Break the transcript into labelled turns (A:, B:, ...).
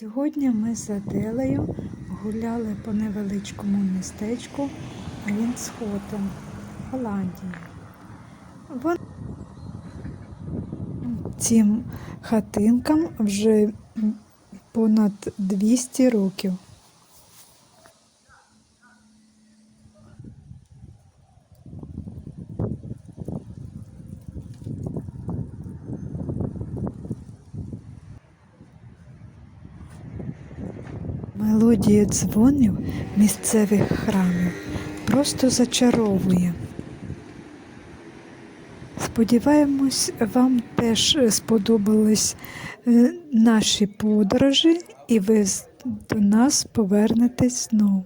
A: Сьогодні ми з Аделею гуляли по невеличкому містечку Рінсхотен, Голландії. Вон... Цим хатинкам вже понад 200 років. Мелодія дзвонів місцевих храмів просто зачаровує. Сподіваємось, вам теж сподобались е, наші подорожі, і ви до нас повернетесь знову.